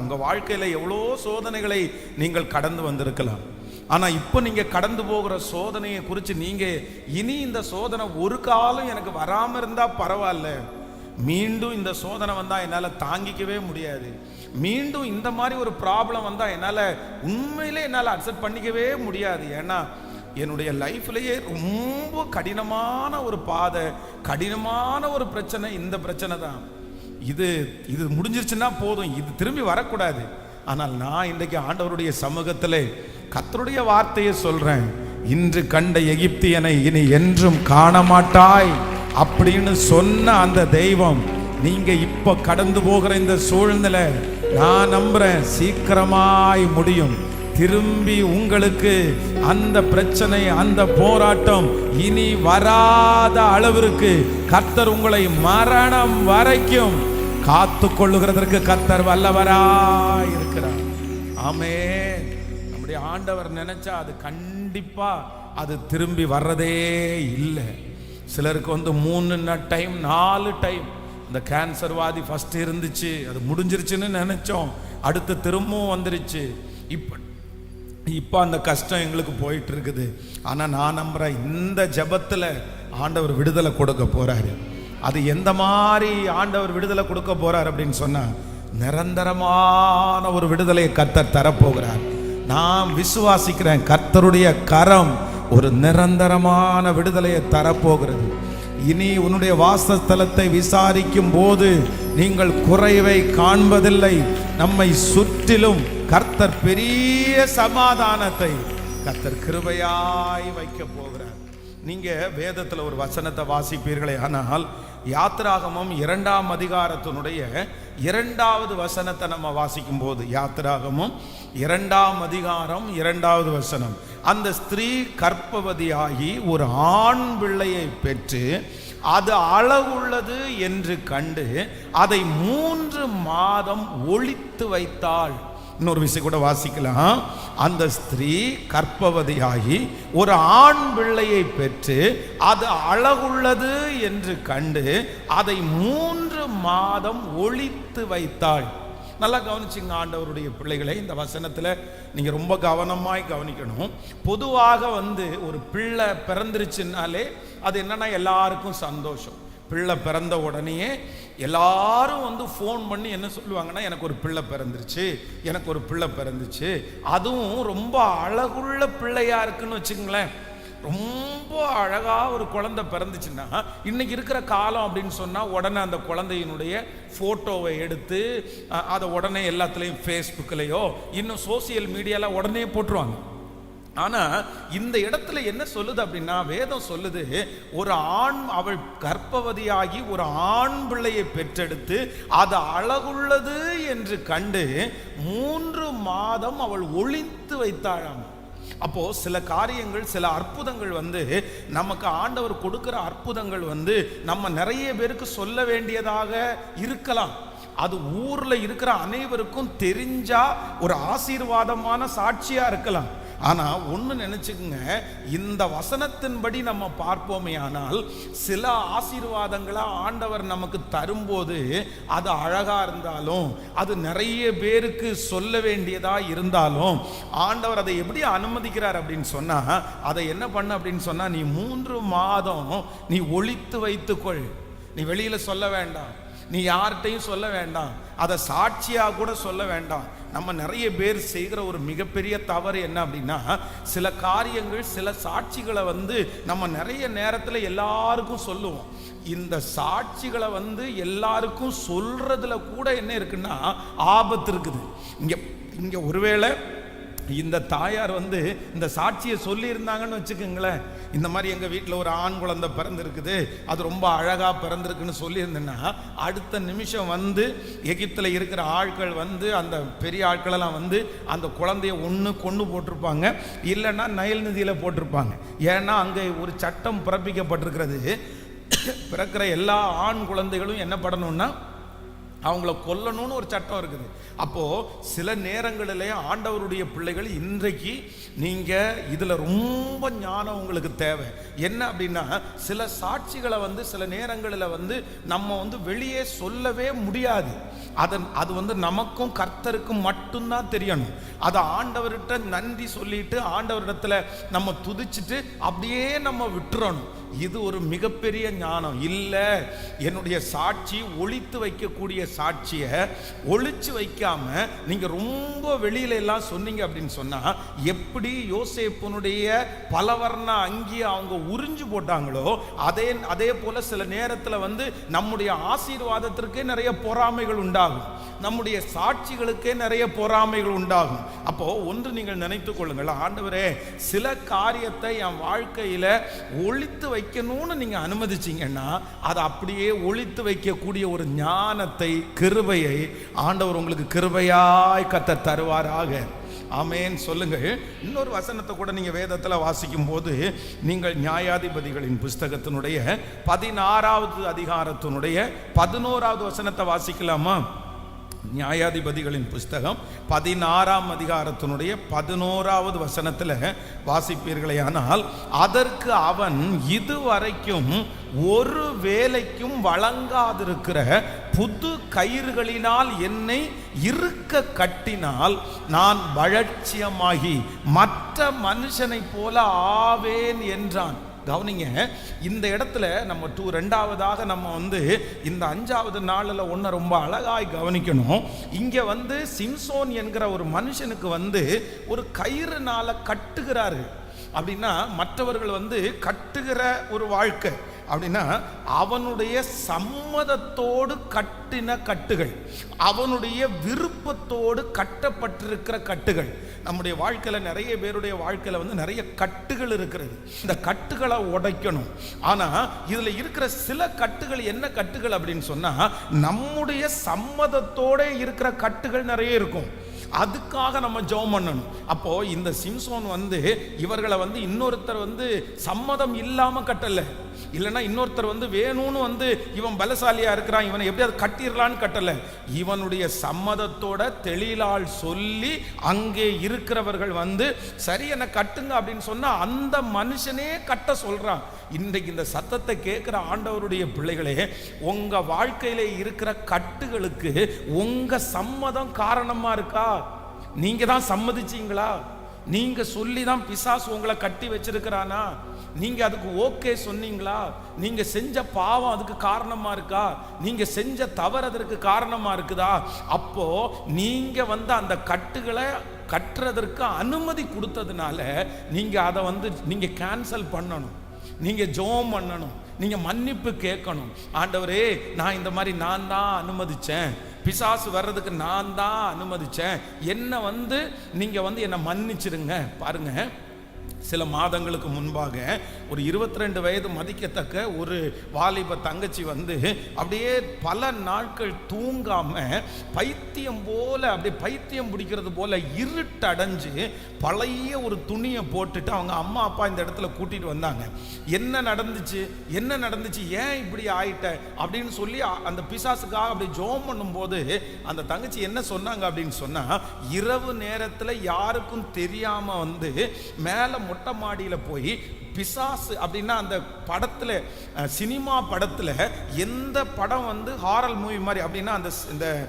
உங்க வாழ்க்கையில எவ்வளோ சோதனைகளை நீங்கள் கடந்து வந்திருக்கலாம். ஆனா இப்போ நீங்க கடந்து போகிற சோதனையை குறித்து நீங்க இனி இந்த சோதனை ஒரு காலம் எனக்கு வராம இருந்தா பரவாயில்ல. மீண்டும் இந்த சோதனை வந்தா என்னால தாங்கிக்கவே முடியாது. மீண்டும் இந்த மாதிரி ஒரு ப்ராப்ளம் வந்தா என்னால உண்மையிலே என்னால அக்செப்ட் பண்ணிக்கவே முடியாது. ஏன்னா என்னுடைய லைஃப்லயே ரொம்ப கடினமான ஒரு பாதை கடினமான ஒரு பிரச்சனை இந்த பிரச்சனை தான். இது இது முடிஞ்சிருச்சுன்னா போதும். இது திரும்பி வரக்கூடாது. ஆனால் நான் இன்றைக்கு ஆண்டவருடைய சமூகத்தில் கர்த்தருடைய வார்த்தையை சொல்கிறேன் இன்று கண்ட எகிப்தியனை இனி என்றும் காண மாட்டாய் அப்படின்னு சொன்ன அந்த தெய்வம் நீங்க இப்ப கடந்து போகிற இந்த சூழ்நிலை நான் நம்புறேன். சீக்கிரமாய் முடியும். திரும்பி உங்களுக்கு அந்த பிரச்சனை அந்த போராட்டம் இனி வராத அளவிற்கு கர்த்தர் உங்களை மரணம் வரைக்கும் காத்து கொள்ளுகிறதற்கு கத்தர் வல்லவராய் இருக்கிறார். ஆமே நம்முடைய ஆண்டவர் நினைச்சா அது கண்டிப்பா அது திரும்பி வர்றதே இல்லை. சிலருக்கு வந்து மூணு டைம் நாலு டைம் இந்த கேன்சர் வாதி ஃபர்ஸ்ட் இருந்துச்சு அது முடிஞ்சிருச்சுன்னு நினைச்சோம். அடுத்து திரும்பவும் வந்துருச்சு. இப்போ இப்போ அந்த கஷ்டம் எங்களுக்கு போயிட்டு இருக்குது. ஆனால் நான் நம்புறேன் இந்த ஜபத்தில் ஆண்டவர் விடுதலை கொடுக்க போறாரு. அது எந்த மாதிரி ஆண்டவர் விடுதலை கொடுக்க போறார் அப்படின்னு சொன்னா நிரந்தரமான ஒரு விடுதலையை கத்தர் தரப்போகிறார். நான் விசுவாசிக்கிறேன் கர்த்தருடைய கரம் ஒரு நிரந்தரமான விடுதலையை தரப்போகிறது. இனி உன்னுடைய வாசஸ்தலத்தை விசாரிக்கும் போது நீங்கள் குறைவை காண்பதில்லை. நம்மை சுற்றிலும் கர்த்தர் பெரிய சமாதானத்தை கர்த்தர் கிருபையாய் வைக்க போகிறார். நீங்க வேதத்தில் ஒரு வசனத்தை வாசிப்பீர்களே ஆனால் யாத்திராகமம் இரண்டாம் அதிகாரத்தினுடைய இரண்டாவது வசனத்தை நம்ம வாசிக்கும் போது யாத்திராகமம் இரண்டாம் அதிகாரம் இரண்டாவது வசனம். அந்த ஸ்திரீ கற்பவதியாகி ஒரு ஆண் பிள்ளையை பெற்று அது அழகுள்ளது என்று கண்டு அதை மூன்று மாதம் ஒழித்து வைத்தாள். இன்னொரு விஷயம் கூட வாசிக்கலாம். அந்த ஸ்திரீ கற்பவதியாகி ஒரு ஆண் பிள்ளையை பெற்று அது அழகுள்ளது என்று கண்டு அதை மூன்று மாதம் ஒழித்து வைத்தாள். நல்லா கவனிச்சிங்க ஆண்டவருடைய பிள்ளைகளை இந்த வசனத்தில் நீங்கள் ரொம்ப கவனமாய் கவனிக்கணும். பொதுவாக வந்து ஒரு பிள்ளை பிறந்துருச்சுன்னாலே அது என்னன்னா எல்லாருக்கும் சந்தோஷம். பிள்ளை பிறந்த உடனேயே எல்லாரும் வந்து ஃபோன் பண்ணி என்ன சொல்லுவாங்கன்னா எனக்கு ஒரு பிள்ளை பிறந்துருச்சு எனக்கு ஒரு பிள்ளை பிறந்துச்சு. அதுவும் ரொம்ப அழகுள்ள பிள்ளையா இருக்குன்னு வச்சுங்களேன் ரொம்ப அழகா ஒரு குழந்தை பிறந்துச்சுன்னா இன்னைக்கு இருக்கிற காலம் அப்படின்னு சொன்னால் உடனே அந்த குழந்தையினுடைய ஃபோட்டோவை எடுத்து அதை உடனே எல்லாத்துலேயும் ஃபேஸ்புக்கிலையோ இன்னும் சோசியல் மீடியாவில் உடனே போட்டுருவாங்க. ஆனா இந்த இடத்துல என்ன சொல்லுது அப்படின்னா வேதம் சொல்லுது ஒரு ஆண் அவள் கர்ப்பவதியாகி ஒரு ஆண் பிள்ளையை பெற்றெடுத்து அது அழகுள்ளது என்று கண்டு மூன்று மாதம் அவள் ஒழித்து வைத்தாளாம். அப்போ சில காரியங்கள் சில அற்புதங்கள் வந்து நமக்கு ஆண்டவர் கொடுக்கிற அற்புதங்கள் வந்து நம்ம நிறைய பேருக்கு சொல்ல வேண்டியதாக இருக்கலாம். அது ஊர்ல இருக்கிற அனைவருக்கும் தெரிஞ்சா ஒரு ஆசீர்வாதமான சாட்சியா இருக்கலாம். ஆனால் ஒன்று நினச்சிக்கோங்க இந்த வசனத்தின்படி நம்ம பார்ப்போமே ஆனால் சில ஆசீர்வாதங்களை ஆண்டவர் நமக்கு தரும்போது அது அழகாக இருந்தாலும் அது நிறைய பேருக்கு சொல்ல வேண்டியதாக இருந்தாலும் ஆண்டவர் அதை எப்படி அனுமதிக்கிறார் அப்படின்னு சொன்னால் அதை என்ன பண்ண அப்படின்னு சொன்னால் நீ மூன்று மாதம் நீ ஒழித்து வைத்துக்கொள். நீ வெளியில் சொல்ல வேண்டாம். நீ யார்கிட்டையும் சொல்ல வேண்டாம். அதை சாட்சியாக கூட சொல்ல வேண்டாம். நம்ம நிறைய பேர் செய்கிற ஒரு மிகப்பெரிய தவறு என்ன அப்படின்னா சில காரியங்கள் சில சாட்சிகளை வந்து நம்ம நிறைய நேரத்தில் எல்லாருக்கும் சொல்லுவோம். இந்த சாட்சிகளை வந்து எல்லாருக்கும் சொல்றதுல கூட என்ன இருக்குன்னா ஆபத்து இருக்குது. இங்க இங்க ஒருவேளை இந்த தாயார் வந்து இந்த சாட்சியை சொல்லியிருந்தாங்கன்னு வச்சுக்கோங்களேன். இந்த மாதிரி எங்கள் வீட்டில் ஒரு ஆண் குழந்தை பிறந்திருக்குது. அது ரொம்ப அழகாக பிறந்திருக்குன்னு சொல்லியிருந்தேன்னா அடுத்த நிமிஷம் வந்து எகிப்தில் இருக்கிற ஆட்கள் வந்து அந்த பெரிய ஆட்களெல்லாம் வந்து அந்த குழந்தைய ஒன்று கொண்டு போட்டிருப்பாங்க. இல்லைன்னா நயல் நதியில் போட்டிருப்பாங்க. ஏன்னா அங்கே ஒரு சட்டம் பிறப்பிக்கப்பட்டிருக்கிறது. பிறக்கிற எல்லா ஆண் குழந்தைகளும் என்ன பண்ணணும்னா அவங்கள கொல்லணும்னு ஒரு சட்டம் இருக்குது. அப்போது சில நேரங்களிலே ஆண்டவருடைய பிள்ளைகள் இன்றைக்கு நீங்கள் இதில் ரொம்ப ஞானம் உங்களுக்கு தேவை. என்ன அப்படின்னா சில சாட்சிகளை வந்து சில நேரங்களில் வந்து நம்ம வந்து வெளியே சொல்லவே முடியாது. அதன் அது வந்து நமக்கும் கர்த்தருக்கும் மட்டும்தான் தெரியணும். அதை ஆண்டவர்கிட்ட நன்றி சொல்லிட்டு ஆண்டவரிடத்துல நம்ம துதிச்சிட்டு அப்படியே நம்ம விட்டுறணும். இது ஒரு மிகப்பெரிய ஞானம். இல்லை என்னுடைய சாட்சி ஒழித்து வைக்கக்கூடிய சாட்சியை ஒழிச்சு வைக்காம நீங்கள் ரொம்ப வெளியில எல்லாம் சொன்னீங்க அப்படின்னு சொன்னால் எப்படி யோசேப்பனுடைய பலவர்ண அங்கி அவங்க உறிஞ்சு போட்டாங்களோ அதே அதே போல் சில நேரத்தில் வந்து நம்முடைய ஆசீர்வாதத்திற்கே நிறைய பொறாமைகள் உண்டாகும். நம்முடைய சாட்சிகளுக்கே நிறைய பொறாமைகள் உண்டாகும். அப்போ ஒன்று நீங்கள் நினைத்து கொள்ளுங்கள் ஆண்டவரே சில காரியத்தை என் வாழ்க்கையில் ஒழித்து வை வைக்கணும்னு நீங்க அனுமதிச்சீங்கன்னா அதை அப்படியே ஒழித்து வைக்கக்கூடிய ஒரு ஞானத்தை கிருபையை ஆண்டவர் உங்களுக்கு கிருபையாய் கத்த தருவாராக. ஆமேன். சொல்லுங்கள். இன்னொரு வசனத்தை கூட நீங்கள் வேதத்தில் வாசிக்கும் போது நீங்கள் நியாயாதிபதிகளின் புஸ்தகத்தினுடைய பதினாறாவது அதிகாரத்தினுடைய பதினோராவது வசனத்தை வாசிக்கலாமா? நியாயாதிபதிகளின் புஸ்தகம் பதினாறாம் அதிகாரத்தினுடைய பதினோராவது வசனத்தில் வாசிப்பீர்களேயானால் அதற்கு அவன் இதுவரைக்கும் ஒரு வேலைக்கும் வழங்காதிருக்கிற புது கயிறுகளினால் என்னை இருக்க கட்டினால் நான் வளர்ச்சியமாகி மற்ற மனுஷனைப் போல ஆவேன் என்றான். கவனிங்க இந்த இடத்துல நம்ம டூ ரெண்டாவதாக நம்ம வந்து இந்த அஞ்சாவது நாளில் ஒன்று ரொம்ப அழகாய் கவனிக்கணும். இங்கே வந்து சிம்சோன் என்கிற ஒரு மனுஷனுக்கு வந்து ஒரு கயிறுனால கட்டுகிறாரு. அப்படின்னா மற்றவர்கள் வந்து கட்டுகிற ஒரு வாழ்க்கை. அப்படின்னா அவனுடைய சம்மதத்தோடு கட்டின கட்டுகள் அவனுடைய விருப்பத்தோடு கட்டப்பட்டிருக்கிற கட்டுகள். நம்முடைய வாழ்க்கையில் நிறைய பேருடைய வாழ்க்கையில் வந்து நிறைய கட்டுகள் இருக்கிறது. இந்த கட்டுகளை உடைக்கணும். ஆனால் இதில் இருக்கிற சில கட்டுகள் என்ன கட்டுகள் அப்படின்னு சொன்னால் நம்முடைய சம்மதத்தோட இருக்கிற கட்டுகள் நிறைய இருக்கும். அதுக்காக நம்ம ஜெபம் பண்ணணும். அப்போ இந்த சிம்சோன் வந்து இவர்களை வந்து இன்னொருத்தர் வந்து சம்மதம் இல்லாம கட்டல. இல்லைன்னா இன்னொருத்தர் வந்து வேணும்னு வந்து இவன் பலசாலியா இருக்கிறான் இவனை எப்படியாவது கட்டிடலான்னு கட்டல. இவனுடைய சம்மதத்தோட தெளிலால் சொல்லி அங்கே இருக்கிறவர்கள் வந்து சரி என்ன கட்டுங்க அப்படின்னு சொன்னா அந்த மனுஷனே கட்ட சொல்றான். இன்றைக்கு இந்த சத்தத்தை கேட்கிற ஆண்டவருடைய பிள்ளைகளே உங்க வாழ்க்கையில இருக்கிற கட்டுகளுக்கு உங்க சம்மதம் காரணமா இருக்கா? நீங்க தான் சம்மதிச்சீங்களா? நீங்க சொல்லி தான் பிசாசு உங்களை கட்டி வச்சிருக்கிறானா? நீங்க அதுக்கு ஓகே சொன்னீங்களா? நீங்க செஞ்ச பாவம் அதுக்கு காரணமா இருக்கா? நீங்க செஞ்ச தவறு அதற்கு காரணமா இருக்குதா? அப்போ நீங்க வந்து அந்த கட்டுகளை கட்டுறதற்கு அனுமதி கொடுத்ததுனால நீங்க அதை வந்து நீங்க கேன்சல் பண்ணணும். நீங்க ஜோம் பண்ணணும். நீங்க மன்னிப்பு கேட்கணும். ஆண்டவரே நான் இந்த மாதிரி நான் தான் அனுமதிச்சேன். பிசாசு வர்றதுக்கு நான் தான் அனுமதிச்சேன். என்ன வந்து நீங்க வந்து என்னை மன்னிச்சிருங்க. பாருங்க. சில மாதங்களுக்கு முன்பாக ஒரு இருபத்தி ரெண்டு வயது மதிக்கத்தக்க ஒரு வாலிப தங்கச்சி வந்து அப்படியே பல நாட்கள் தூங்காம பைத்தியம் போல அப்படியே பைத்தியம் பிடிக்கிறது போல இருட்டடைஞ்சு பழைய ஒரு துணியை போட்டுட்டு அவங்க அம்மா அப்பா இந்த இடத்துல கூட்டிட்டு வந்தாங்க. என்ன நடந்துச்சு? என்ன நடந்துச்சு? ஏன் இப்படி ஆயிட்ட? அப்படின்னு சொல்லி அந்த பிசாசுக்காக அப்படி ஜோம் பண்ணும்போது அந்த தங்கச்சி என்ன சொன்னாங்க அப்படின்னு சொன்னா இரவு நேரத்தில் யாருக்கும் தெரியாம வந்து மேலே மொட்டை மாடியில் போய் பிசாசு அப்படின்னா அந்த படத்தில் சினிமா படத்தில் எந்த படம் வந்து ஹாரல் மூவி மாதிரி அப்படின்னா அந்த இந்த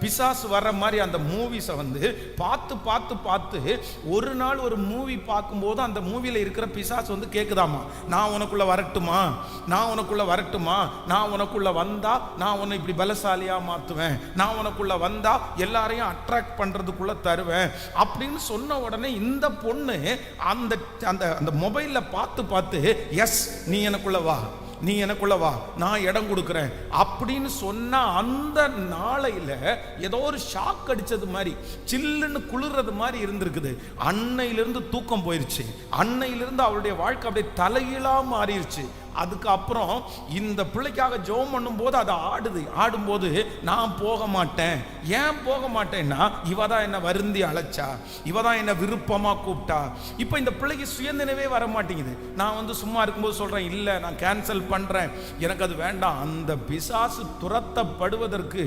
பிசாசு வர்ற மாதிரி அந்த மூவிஸை வந்து பார்த்து பார்த்து பார்த்து ஒரு நாள் ஒரு மூவி பார்க்கும்போது அந்த மூவியில் இருக்கிற பிசாசு வந்து கேட்குதாமா நான் உனக்குள்ள வரட்டுமா? நான் உனக்குள்ள வரட்டுமா? நான் உனக்குள்ள வந்தா நான் உன்னை இப்படி பலசாலியாக மாற்றுவேன் நான் உனக்குள்ள வந்தா எல்லாரையும் அட்ராக்ட் பண்ணுறதுக்குள்ளே தருவேன். அப்படின்னு சொன்ன உடனே இந்த பொண்ணு அந்த அந்த அந்த மொபைலில் பார்த்து பார்த்து பார்த்து எஸ் நீ எனக்குள்ள வா. நீ எனக்குள்ள வா. நான் இடம் கொடுக்குறேன். அப்படின்னு சொன்ன அந்த நாளையில ஏதோ ஒரு ஷாக் அடிச்சது மாதிரி சில்லுன்னு குளிர்றது மாதிரி இருந்திருக்குது. அன்னையிலிருந்து தூக்கம் போயிருச்சு. அன்னையிலிருந்து அவளுடைய வாழ்க்கை அப்படியே தலைகீழா மாறிடுச்சு அதுக்கப்புறம் இந்த பிள்ளைக்காக ஜெபம் பண்ணும்போது அது ஆடுது. ஆடும்போது நான் போக மாட்டேன். ஏன் போக மாட்டேன்னா இவ தான் என்னை வருந்தி அழைச்சா. இவ தான் என்ன விருப்பமாக கூப்பிட்டா. இப்போ இந்த பிள்ளைக்கு சுயநினைவே வர மாட்டேங்குது. நான் வந்து சும்மா இருக்கும்போது சொல்கிறேன் இல்லை நான் கேன்சல் பண்ணுறேன் எனக்கு அது வேண்டாம். அந்த பிசாசு துரத்தப்படுவதற்கு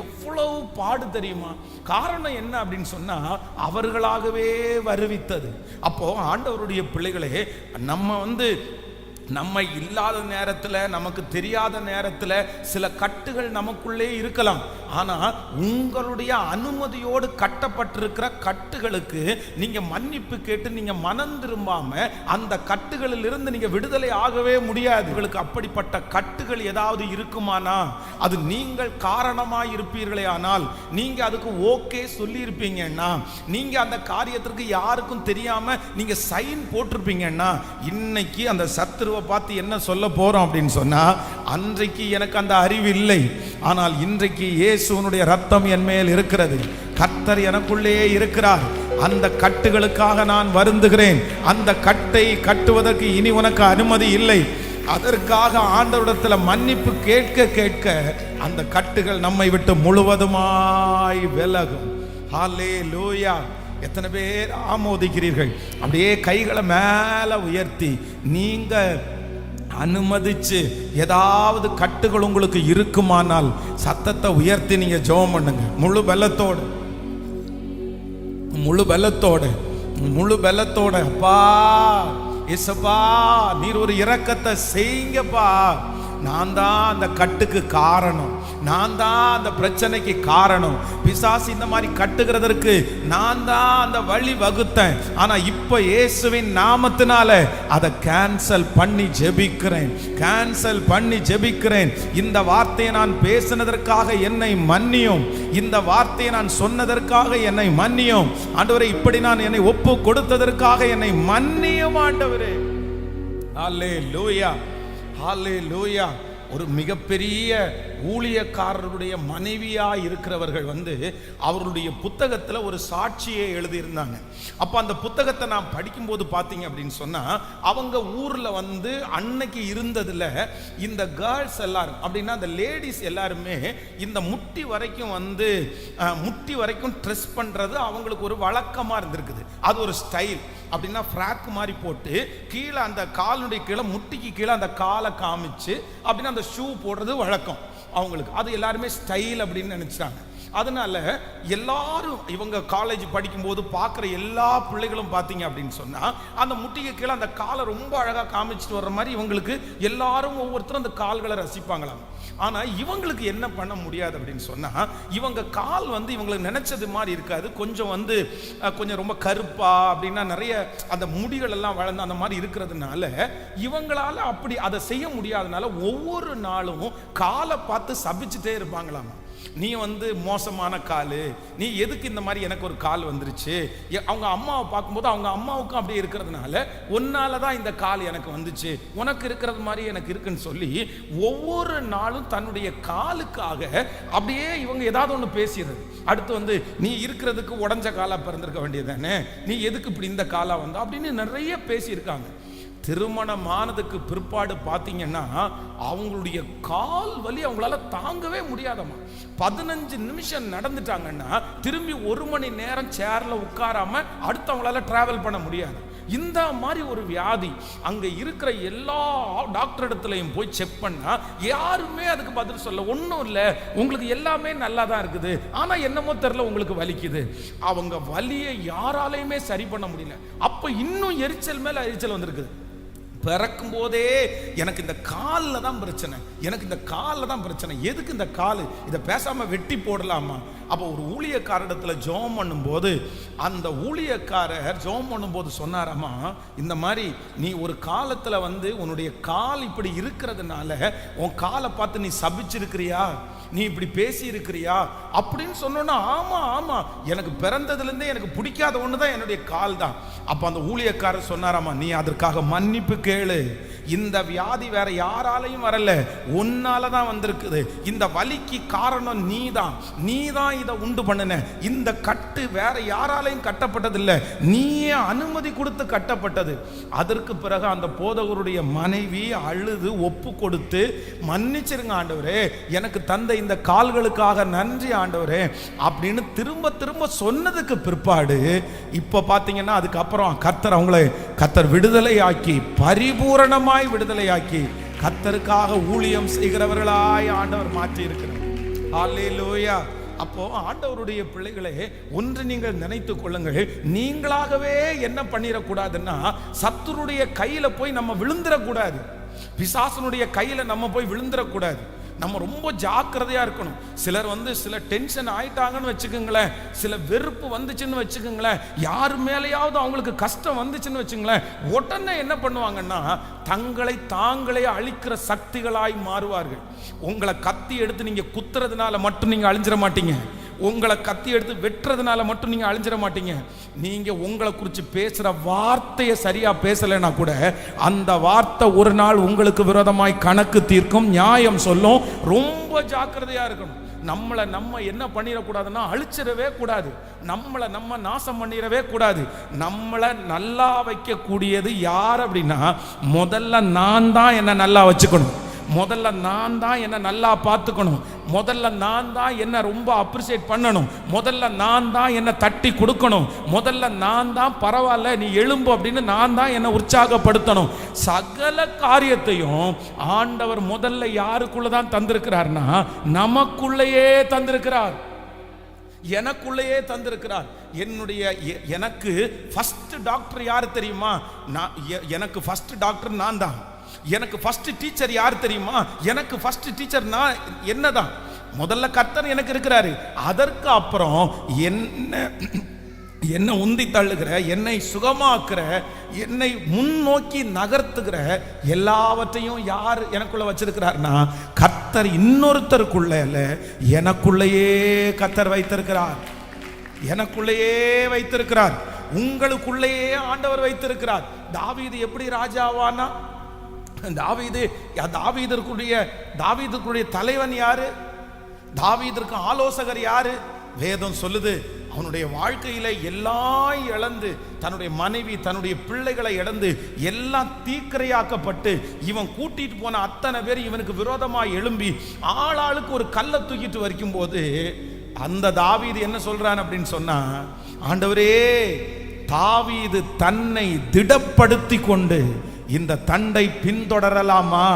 எவ்வளவு பாடு தெரியுமா? காரணம் என்ன அப்படின்னு சொன்னால் அவர்களாகவே வருவித்தது. அப்போது ஆண்டவருடைய பிள்ளைகளே நம்ம வந்து நம்ம இல்லாத நேரத்தில் நமக்கு தெரியாத நேரத்தில் சில கட்டுகள் நமக்குள்ளே இருக்கலாம். ஆனால் உங்களுடைய அனுமதியோடு கட்டப்பட்டிருக்கிற கட்டுகளுக்கு நீங்க மன்னிப்பு கேட்டு நீங்க மனம் திரும்பாமல் அந்த கட்டுகளில் இருந்து நீங்க விடுதலை ஆகவே முடியாது. உங்களுக்கு அப்படிப்பட்ட கட்டுகள் ஏதாவது இருக்குமானா? அது நீங்கள் காரணமாக இருப்பீர்களே ஆனால் நீங்க அதுக்கு ஓகே சொல்லியிருப்பீங்கன்னா நீங்கள் நீங்க அந்த காரியத்திற்கு யாருக்கும் தெரியாம நீங்க சைன் போட்டிருப்பீங்கன்னா இன்னைக்கு அந்த சத்துருவ பார்த்து என்ன சொல்ல போகிறோம் அப்படின்னு சொன்னால் அன்றைக்கு எனக்கு அந்த அறிவு இல்லை. ஆனால் இன்றைக்கு இயேசுவனுடைய ரத்தம் என் மேல் இருக்கிறது. கர்த்தர் எனக்குள்ளேயே இருக்கிறார். அந்த கட்டுகளுக்காக நான் வருந்துகிறேன். அந்த கட்டை கட்டுவதற்கு இனி உனக்கு அனுமதி இல்லை. அதற்காக ஆண்டவரிடத்தில் மன்னிப்பு கேட்க கேட்க அந்த கட்டுகள் நம்மை விட்டு முழுவதுமாய் விலகும். ஹாலே லூயா எத்தனை பேர் ஆமோதிக்கிறீர்கள்? அப்படியே கைகளை மேலே உயர்த்தி நீங்கள் அனுமதிச்சு ஏதாவது கட்டுகள் உங்களுக்கு இருக்குமானால் சத்தத்தை உயர்த்தி நீங்கள் ஜெபம் பண்ணுங்க. முழு பலத்தோடு. முழு பலத்தோடு. முழு பலத்தோடு. அப்பா இசப்பா நீர் ஒரு இறக்கத்தை செய்யுங்கப்பா. நான் தான் அந்த கட்டுக்கு காரணம். நான் தான் அந்த பிரச்சனைக்கு காரணம். பிசாசு இந்த மாதிரி கட்டுகிறதற்கு நான் தான் அந்த வழி வகுத்தேன். ஆனா இப்போ இயேசுவின் நாமத்தினால அதை கேன்சல் பண்ணி ஜெபிக்கிறேன். கேன்சல் பண்ணி ஜெபிக்கிறேன். இந்த வார்த்தையை நான் பேசினதற்காக என்னை மன்னியும். இந்த வார்த்தையை நான் சொன்னதற்காக என்னை மன்னியும். ஆண்டவரே இப்படி நான் என்னை ஒப்பு கொடுத்ததற்காக என்னை மன்னியும் ஆண்டவரே. ஹாலே லூயா ஹாலே லூயா ஒரு மிகப்பெரிய ஊழியக்காரருடைய மனைவியா இருக்கிறவர்கள் வந்து அவருடைய புத்தகத்துல ஒரு சாட்சியை எழுதியிருந்தாங்க. அப்ப அந்த புத்தகத்தை நான் படிக்கும்போது பார்த்தீங்க அப்படின்னு சொன்னா அவங்க ஊர்ல வந்து அன்னைக்கு இருந்ததுல இந்த கேர்ள்ஸ் எல்லாரும் அப்படின்னா அந்த லேடிஸ் எல்லாருமே இந்த முட்டி வரைக்கும் வந்து முட்டி வரைக்கும் ட்ரெஸ் பண்றது அவங்களுக்கு ஒரு வழக்கமா இருந்திருக்குது. அது ஒரு ஸ்டைல் அப்படின்னா ஃப்ராக் மாதிரி போட்டு கீழே அந்த காலுடைய கீழே முட்டிக்கு கீழே அந்த காலை காமிச்சு அப்படின்னா அந்த ஷூ போடுறது வழக்கம். அவங்களுக்கு. அது எல்லாருமே ஸ்டைல் அப்படின்னு நினைச்சாங்க அதனால எல்லாரும் இவங்க காலேஜ் படிக்கும்போது பார்க்குற எல்லா பிள்ளைகளும் பார்த்தீங்க அப்படின்னு சொன்னால் அந்த முட்டிக்கு கீழே அந்த காலை ரொம்ப அழகாக காமிச்சிட்டு வர்ற மாதிரி இவங்களுக்கு எல்லாரும் ஒவ்வொருத்தரும் அந்த கால்களை ரசிப்பாங்களாம். ஆனால் இவங்களுக்கு என்ன பண்ண முடியாது அப்படின்னு சொன்னால் இவங்க கால் வந்து இவங்களுக்கு நினைச்சது மாதிரி இருக்காது. கொஞ்சம் வந்து கொஞ்சம் ரொம்ப கருப்பா அப்படின்னா நிறைய அந்த முடிகள் எல்லாம் வளர்ந்து அந்த மாதிரி இருக்கிறதுனால இவங்களால அப்படி அதை செய்ய முடியாதனால ஒவ்வொரு நாளும் காலை பார்த்து சபிச்சுட்டே இருப்பாங்களாமா. நீ வந்து மோசமான கால். நீ எதுக்கு இந்த மாதிரி எனக்கு ஒரு கால் வந்துருச்சு? எ- அவங்க அம்மாவை பார்க்கும்போது அவங்க அம்மாவுக்கும் அப்படியே இருக்கிறதுனால உன்னால தான் இந்த கால் எனக்கு வந்துச்சு. உனக்கு இருக்கிறது மாதிரி எனக்கு இருக்குன்னு சொல்லி ஒவ்வொரு நாளும் தன்னுடைய காலுக்காக அப்படியே இவங்க ஏதாவது ஒன்று பேசிடுறது. அடுத்து வந்து நீ இருக்கிறதுக்கு உடஞ்ச காலாக பிறந்திருக்க வேண்டியதானே நீ எதுக்கு இப்படி இந்த காலாக வந்தா? அப்படின்னு நிறைய பேசியிருக்காங்க. திருமணமானதுக்கு பிற்பாடு பார்த்தீங்கன்னா அவங்களுடைய கால் வலி அவங்களால தாங்கவே முடியாதம்மா. பதினஞ்சு நிமிஷம் நடந்துட்டாங்கன்னா திரும்பி ஒரு மணி நேரம் சேர்ல உட்காராம அடுத்து அவங்களால டிராவல் பண்ண முடியாது. இந்த மாதிரி ஒரு வியாதி அங்க இருக்கிற எல்லா டாக்டர் இடத்துலையும் போய் செக் பண்ணா யாருமே அதுக்கு பதில் சொல்ல ஒன்றும் இல்லை. உங்களுக்கு எல்லாமே நல்லா தான் இருக்குது. ஆனா என்னமோ தெரில உங்களுக்கு வலிக்குது. அவங்க வலியை யாராலையுமே சரி பண்ண முடியல. அப்ப இன்னும் எரிச்சல் மேல எரிச்சல் வந்திருக்குது. பிறக்கும் போதே எனக்கு இந்த காலில் தான் பிரச்சனை. எனக்கு இந்த காலில் தான் பிரச்சனை. எதுக்கு இந்த கால்? இதை பேசாமல் வெட்டி போடலாமா? அப்போ ஒரு ஊழியக்காரிடத்தில் ஜெபம் பண்ணும்போது அந்த ஊழியக்காரர் ஜெபம் பண்ணும்போது சொன்னாராமா இந்த மாதிரி நீ ஒரு காலத்தில் வந்து உன்னுடைய கால் இப்படி இருக்கிறதுனால உன் காலை பார்த்து நீ சபிச்சிருக்கிறியா? நீ இப்படி பேசி இருக்கிறியா அப்படின்னு சொன்னோன்னா ஆமாம் ஆமாம் எனக்கு பிறந்ததுலேருந்தே எனக்கு பிடிக்காத ஒன்று தான் என்னுடைய கால் தான் அப்போ அந்த ஊழியக்காரர் சொன்னாராமா நீ அதற்காக மன்னிப்பு கேளு. இந்த வியாதி வேற யாராலையும் வரல. உன்னால தான் வந்திருக்குது. இந்த வலிக்கு காரணம் நீ தான் நீ தான் இதை உண்டு பண்ணின. இந்த கட்டு வேற யாராலையும் கட்டப்பட்டதில்லை. நீயே அனுமதி கொடுத்து கட்டப்பட்டது. அதற்கு பிறகு அந்த போதகருடைய மனைவி அழுது ஒப்பு கொடுத்து மன்னிச்சிருங்க ஆண்டவரே. எனக்கு தந்த இந்த கால்களுக்காக நன்றி ஆண்டவரே. அப்படின்னு திரும்ப திரும்ப சொன்னதுக்கு பிற்பாடு இப்போ பார்த்தீங்கன்னா அதுக்கப்புறம் கத்தர் அவங்களை கர்த்தர் விடுதலையாக்கி பரிபூரணமாய் விடுதலையாக்கி கத்தருக்காக ஊழியம் செய்கிறவர்களாய் ஆண்டவர் மாற்றி இருக்கிறார் ஹalleluya. அப்போ ஆண்டவருடைய பிள்ளைகளே ஒன்று நீங்கள் நினைத்து கொள்ளுங்கள். நீங்களாகவே என்ன பண்ணிடக்கூடாதுன்னா சத்துருடைய கையில போய் நம்ம விழுந்துடக்கூடாது. பிசாசனுடைய கையில நம்ம போய் விழுந்துடக்கூடாது. நம்ம ரொம்ப ஜாக்கிரதையாக இருக்கணும். சிலர் வந்து சில டென்ஷன் ஆயிட்டாங்கன்னு வச்சுக்கோங்களேன். சில வெறுப்பு வந்துச்சுன்னு வச்சுக்கோங்களேன். யார் மேலேயாவது அவங்களுக்கு கஷ்டம் வந்துச்சுன்னு வச்சுங்களேன் உடனே என்ன பண்ணுவாங்கன்னா தங்களை தாங்களே அழிக்கிற சக்திகளாய் மாறுவார்கள். உங்களை கத்தி எடுத்து நீங்கள் குத்துறதுனால மட்டும் நீங்கள் அழிஞ்சிட மாட்டீங்க. உங்களை கத்தி எடுத்து வெட்டுறதுனால மட்டும் நீங்கள் அழிஞ்சிட மாட்டீங்க. நீங்கள் உங்களை குறித்து பேசுகிற வார்த்தையை சரியாக பேசலைன்னா கூட அந்த வார்த்தை ஒரு நாள் உங்களுக்கு விரோதமாய் கணக்கு தீர்க்கும் நியாயம் சொல்லும். ரொம்ப ஜாக்கிரதையாக இருக்கணும். நம்மளை நம்ம என்ன பண்ணிடக்கூடாதுன்னா அழிச்சிடவே கூடாது. நம்மளை நம்ம நாசம் பண்ணிடவே கூடாது. நம்மளை நல்லா வைக்கக்கூடியது யார் அப்படின்னா முதல்ல நான் தான் என்னை நல்லா வச்சுக்கணும். முதல்ல நான் தான் என்னை நல்லா பார்த்துக்கணும். முதல்ல நான் தான் என்ன ரொம்ப அப்ரிசியேட் பண்ணணும். முதல்ல நான் தான் என்ன தட்டி கொடுக்கணும். முதல்ல நான் தான் பரவாயில்ல நீ எழும்பு அப்படின்னு நான் தான் என்ன உற்சாகப்படுத்தணும். சகல காரியத்தையும் ஆண்டவர் முதல்ல யாருக்குள்ள தான் தந்திருக்கிறார்னா நமக்குள்ளேயே தந்திருக்கிறார். எனக்குள்ளேயே தந்திருக்கிறார். என்னுடைய எ- எனக்கு ஃபர்ஸ்ட் டாக்டர் யார் தெரியுமா? நான் எ- எனக்கு ஃபர்ஸ்ட் டாக்டர் நான் தான். எனக்கு ஃபர்ஸ்ட் டீச்சர் யார் தெரியுமா? எனக்கு ஃபர்ஸ்ட் டீச்சர் நான் என்னதான்? முதல்ல கர்த்தர் எனக்கு இருக்கிறாரு. அதற்கு அப்புறம் என்ன என்னை உந்தி தள்ளுகிற என்னை சுகமாக்குற என்னை முன்னோக்கி நகர்த்துகிற எல்லாவற்றையும் யார் எனக்குள்ள வச்சிருக்கிறார்னா கத்தர் இன்னொருத்தருக்குள்ள இல்லை எனக்குள்ளேயே கத்தர் வைத்திருக்கிறார். எனக்குள்ளேயே வைத்திருக்கிறார். உங்களுக்குள்ளேயே ஆண்டவர் வைத்திருக்கிறார். தாவீது எப்படி ராஜாவானா? தாவீது தாவீதற்குரிய தாவீதற்குரிய தலைவன் யாரு? தாவீதற்கு ஆலோசகர் யாரு? வேதம் சொல்லுது அவனுடைய வாழ்க்கையில எல்லாம் இழந்து தன்னுடைய மனைவி தன்னுடைய பிள்ளைகளை இழந்து எல்லாம் தீக்கிரையாக்கப்பட்டு இவன் கூட்டிட்டு போன அத்தனை பேர் இவனுக்கு விரோதமாக எழும்பி ஆளாளுக்கு ஒரு கல்லை தூக்கிட்டு வரைக்கும் போது அந்த தாவீது என்ன சொல்றான் அப்படின்னு சொன்னா ஆண்டவரே தாவீது தன்னை திடப்படுத்தி கொண்டு இந்த தண்டை பின்தொடரலாமா?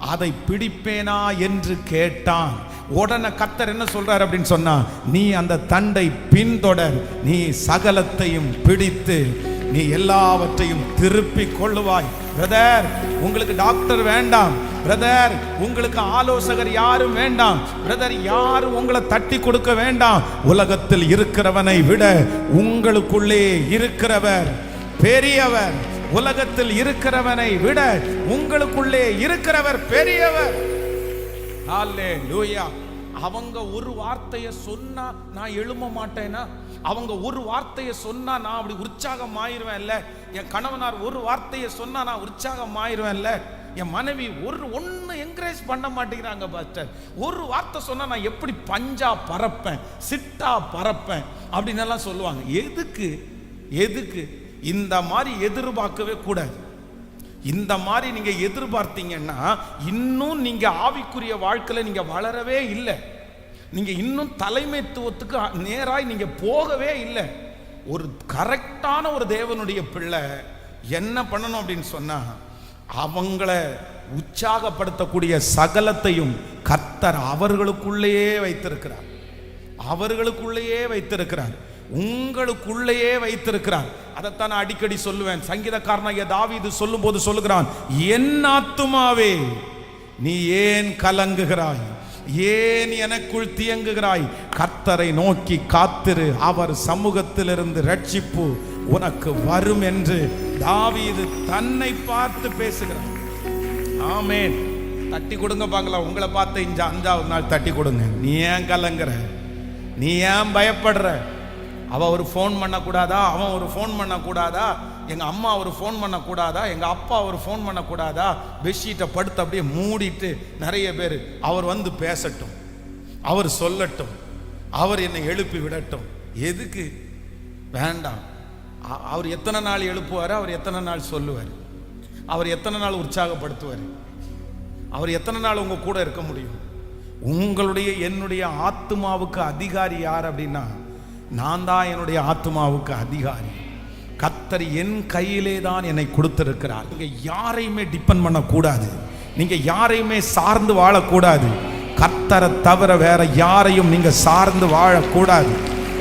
அதை பிடிப்பேனா என்று கேட்டான். உடனே கத்தர் என்ன சொல்றார் அப்படின்னு சொன்னா நீ அந்த தண்டை பின்தொடர். நீ சகலத்தையும் பிடித்து நீ எல்லாவற்றையும் திருப்பி கொள்ளுவாய். பிரதர் உங்களுக்கு டாக்டர் வேண்டாம். பிரதர் உங்களுக்கு ஆலோசகர் யாரும் வேண்டாம். பிரதர் யாரும் உங்களை தட்டி கொடுக்க வேண்டாம்? உலகத்தில் இருக்கிறவனை விட உங்களுக்குள்ளே இருக்கிறவர் பெரியவர் உலகத்தில் இருக்கிறவனை விட உங்களுக்குள்ளே இருக்கிறவர் பெரியவர். ஹalleluya அவங்க ஒரு வார்த்தையை சொன்னா நான் எழும மாட்டேனா? அவங்க ஒரு வார்த்தையை சொன்னா நான் அப்படி உற்சாகம் ஆயிருவேன்ல என் கணவனார் ஒரு வார்த்தையை சொன்னா நான் உற்சாகம் ஆயிருவேன்ல என் மனைவி ஒரு ஒன்று என்கரேஜ் பண்ண மாட்டேங்கிறாங்க பாஸ்டர் ஒரு வார்த்தை சொன்னா நான் எப்படி பஞ்சா பறப்பேன் சிட்டா பறப்பேன் அப்படின்னு எல்லாம் சொல்லுவாங்க. எதுக்கு? எதுக்கு? இந்த மாதிரி எதிர்பார்க்கவே கூடாது. இந்த மாதிரி நீங்கள் எதிர்பார்த்தீங்கன்னா இன்னும் நீங்கள் ஆவிக்குரிய வாழ்க்கையில் நீங்கள் வளரவே இல்லை. நீங்கள் இன்னும் தலைமைத்துவத்துக்கு நேராய் நீங்கள் போகவே இல்லை. ஒரு கரெக்டான ஒரு தேவனுடைய பிள்ளை என்ன பண்ணணும் அப்படின்னு சொன்னால் அவங்கள உற்சாகப்படுத்தக்கூடிய சகலத்தையும் கர்த்தர் அவர்களுக்குள்ளேயே வைத்திருக்கிறார். அவர்களுக்குள்ளேயே வைத்திருக்கிறார். உங்களுக்குள்ளேயே வைத்திருக்கிறார். அதைத்தான் நான் அடிக்கடி சொல்லுவேன். சங்கீதக்காரனாகிய தாவீது சொல்லும்போது சொல்லுகிறான் என் ஆத்துமாவே நீ ஏன் கலங்குகிறாய்? ஏன் எனக்குள் தியங்குகிறாய்? கர்த்தரை நோக்கி காத்திரு அவர் சமூகத்திலிருந்து ரட்சிப்பு உனக்கு வரும் என்று தாவீது தன்னை பார்த்து பேசுகிறார். ஆமேன். தட்டி கொடுங்க பார்க்கலாம். உங்களை பார்த்து இஞ்ச அஞ்சாவது நாள் தட்டி கொடுங்க. நீ ஏன் கலங்குற? நீ ஏன் பயப்படுற? அவள் ஒரு ஃபோன் பண்ணக்கூடாதா? அவன் ஒரு ஃபோன் பண்ணக்கூடாதா? எங்கள் அம்மா ஒரு ஃபோன் பண்ணக்கூடாதா? எங்கள் அப்பா ஒரு ஃபோன் பண்ணக்கூடாதா? பெட்ஷீட்டை படுத்து அப்படியே மூடிட்டு நிறைய பேர். அவர் வந்து பேசட்டும். அவர் சொல்லட்டும். அவர் என்னை எழுப்பி விடட்டும். எதுக்கு? வேண்டாம். அவர் எத்தனை நாள் எழுப்புவார்? அவர் எத்தனை நாள் சொல்லுவார்? அவர் எத்தனை நாள் உற்சாகப்படுத்துவார்? அவர் எத்தனை நாள் உங்கள் கூட இருக்க முடியும்? உங்களுடைய என்னுடைய ஆத்மாவுக்கு அதிகாரி யார் அப்படின்னா நான் தான் என்னுடைய ஆத்மாவுக்கு அதிகாரி. கத்தர் என் கையிலே தான் என்னை கொடுத்திருக்கிறார். நீங்கள் யாரையுமே டிபெண்ட் பண்ணக்கூடாது. நீங்கள் யாரையுமே சார்ந்து வாழக்கூடாது. கத்தரை தவிர வேற யாரையும் நீங்கள் சார்ந்து வாழக்கூடாது.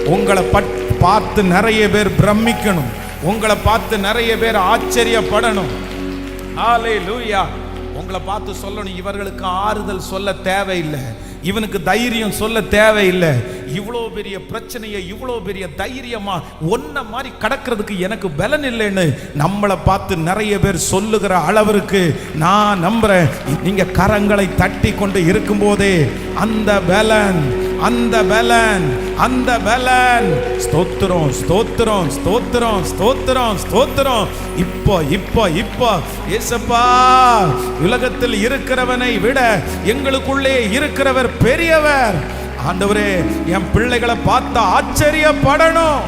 உங்களை பட் பார்த்து நிறைய பேர் பிரமிக்கணும். உங்களை பார்த்து நிறைய பேர் ஆச்சரியப்படணும். ஆலே லூயா உங்களை பார்த்து சொல்லணும். இவர்களுக்கு ஆறுதல் சொல்ல தேவையில்லை. இவனுக்கு தைரியம் சொல்ல தேவையில்லை. இவ்வளோ பெரிய பிரச்சனையை இவ்வளோ பெரிய தைரியமா ஒன்ன மாதிரி கடக்கிறதுக்கு எனக்கு பலன் இல்லைன்னு நம்மளை பார்த்து நிறைய பேர் சொல்லுகிற அளவிற்கு நான் நம்புறேன். நீங்க கரங்களை தட்டி கொண்டு இருக்கும்போதே அந்த பலன் அந்த பலன் அந்த பலன். ஸ்தோத்திரம் ஸ்தோத்திரம் ஸ்தோத்திரம் ஸ்தோத்திரம் ஸ்தோத்திரம். இப்போ இப்போ இப்போ. ஏசப்பா உலகத்தில் இருக்கிறவனை விட எங்களுக்குள்ளே இருக்கிறவர் பெரியவர். ஆண்டவரே என் பிள்ளைகளை பார்த்தா ஆச்சரியப்படணும்.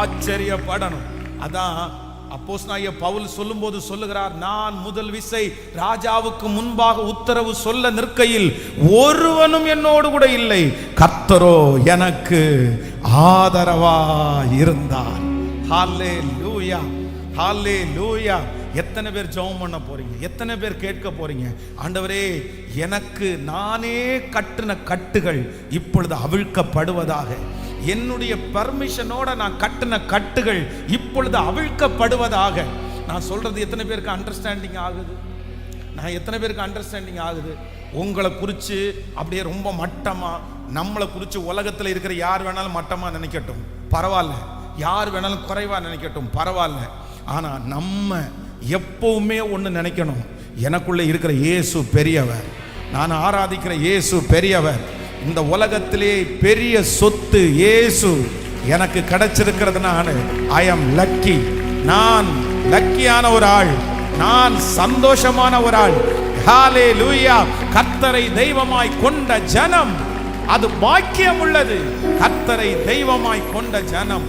ஆச்சரியப்படணும். அதான் அப்போஸ் பவுல் சொல்லும்போது சொல்லுகிறார் நான் முதல் விசை ராஜாவுக்கு முன்பாக உத்தரவு சொல்ல நிற்கையில் ஒருவனும் என்னோடு கூட இல்லை. கர்த்தரோ எனக்கு ஆதரவா இருந்தார் ஹாலே லூயா ஹாலே லூயா எத்தனை பேர் ஜெபம் பண்ண போறீங்க? எத்தனை பேர் கேட்க போறீங்க? ஆண்டவரே எனக்கு நானே கட்டின கட்டுகள் இப்பொழுது அவிழ்க்கப்படுவதாக. என்னுடைய பர்மிஷனோட நான் கட்டின கட்டுகள் இப்பொழுது அவிழ்க்கப்படுவதாக. நான் சொல்றது எத்தனை பேருக்கு அண்டர்ஸ்டாண்டிங் ஆகுது? நான் எத்தனை பேருக்கு அண்டர்ஸ்டாண்டிங் ஆகுது? உங்களை குறித்து அப்படியே ரொம்ப மட்டமாக நம்மளை குறித்து உலகத்தில் இருக்கிற யார் வேணாலும் மட்டமாக நினைக்கட்டும். பரவாயில்ல. யார் வேணாலும் குறைவாக நினைக்கட்டும். பரவாயில்ல. ஆனால் நம்ம எப்பவுமே ஒன்று நினைக்கணும். எனக்குள்ளே இருக்கிற இயேசு பெரியவர். நான் ஆராதிக்கிற இயேசு பெரியவர். இந்த உலகத்திலே பெரிய சொத்து இயேசு எனக்கு கிடைச்சிருக்கிறதுனால ஐ எம் லக்கி நான் லக்கியான ஒரு ஆள். நான் சந்தோஷமான ஒரு ஆள். ஹாலே லூயா கத்தரை தெய்வமாய் கொண்ட ஜனம். அது பாக்கியம் உள்ளது கத்தரை தெய்வமாய் கொண்ட ஜனம்.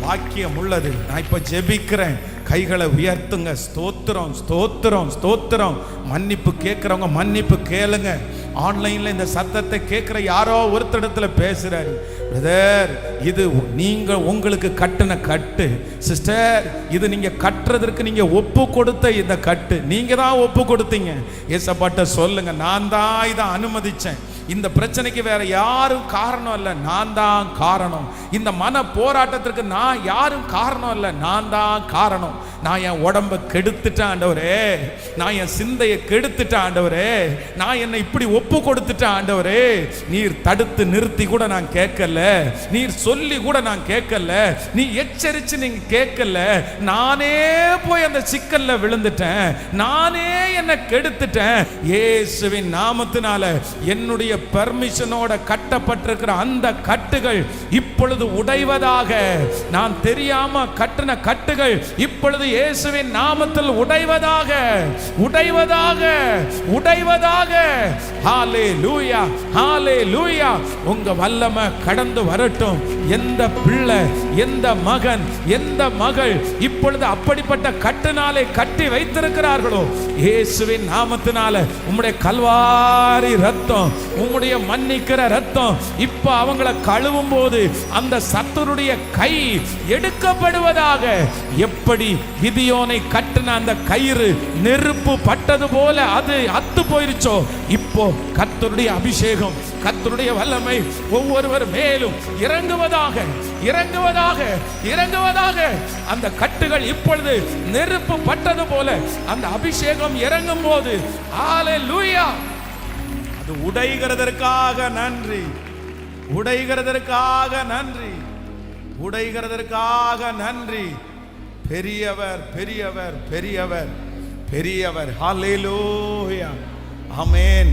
பாக்கியம் உள்ளது நான் இப்ப ஜெபிக்கிறேன். கைகளை உயர்த்துங்க. ஸ்தோத்திரம் ஸ்தோத்திரம் ஸ்தோத்திரம். மன்னிப்பு கேட்குறவங்க மன்னிப்பு கேளுங்க. ஆன்லைன்ல இந்த சத்தத்தை கேட்குற யாரோ ஒருத்தடத்துல பேசுறாரு. பிரதர் இது நீங்க உங்களுக்கு கட்டின கட்டு. சிஸ்டர் இது நீங்க கட்டுறதற்கு நீங்க ஒப்பு கொடுத்த இந்த கட்டு. நீங்க தான் ஒப்பு கொடுத்தீங்க. ஏசப்பாட்ட சொல்லுங்க நான் தான் இதை அனுமதிச்சேன். இந்த பிரச்சனைக்கு வேற யாரும் காரணம் இல்லை. நான் தான் காரணம். இந்த மன போராட்டத்திற்கு நான் யாரும் காரணம் இல்லை. நான் தான் காரணம். நான் என் உடம்ப கெடுத்துட்டேன் ஆண்டவரே. நான் என் சிந்தையை கெடுத்துட்டேன் ஆண்டவரே. நான் என்னை இப்படி ஒப்பு கொடுத்துட்டேன் ஆண்டவரே. நீர் தடுத்து நிறுத்தி கூட நான் கேட்கல. நீர் சொல்லி கூட நான் கேட்கல. நீ எச்சரிச்சு நீங்க கேட்கல. நானே போய் அந்த சிக்கல்ல விழுந்துட்டேன். நானே என்னை கெடுத்துட்டேன். இயேசுவின் நாமத்தினால என்னுடைய பெர்மிஷனோட கட்டப்பட்டிருக்கிற அந்த கட்டுகள் இப்பொழுது உடைவதாக. நான் தெரியாம கட்டின கட்டுகள் இப்பொழுது இயேசுவின் நாமத்தில் உடைவதாக உடைவதாக உடைவதாக. ஹாலே லூயா ஹாலே லூயா உங்க வல்லமை கடந்து வரட்டும். எந்த பிள்ளை எந்த மகன் எந்த மகள் இப்பொழுது அப்படிப்பட்ட கட்டுனாலே கட்டி வைத்திருக்கிறார்களோ இயேசுவின் நாமத்தினால உம்முடைய கல்வாரி ரத்தம் உம்முடைய மன்னிக்கிற ரத்தம் இப்போ அவங்கள கழுவும் போது அந்த சத்துருடைய கை எடுக்கப்படுவதாக. எப்படி கிதியோனை கட்டின அந்த கயிறு நெருப்பு பட்டது போல அது அத்து போயிருச்சோ? இப்போ கத்தருடைய அபிஷேகம் கத்தருடைய வல்லமை ஒவ்வொருவர் மேலும் இறங்குவதாக இறங்குவதாக இறங்குவதாக. அந்த கட்டுகள் இப்பொழுது நெருப்பு பட்டது போல அந்த அபிஷேகம் இறங்கும் போது ஹalleluya! அது உடைகிறதற்காக நன்றி. உடைகிறதற்காக நன்றி. உடைகிறதற்காக நன்றி. பெரியவர் பெரியவர் பெரியவர் பெரியவர். ஹalleluya அமேன்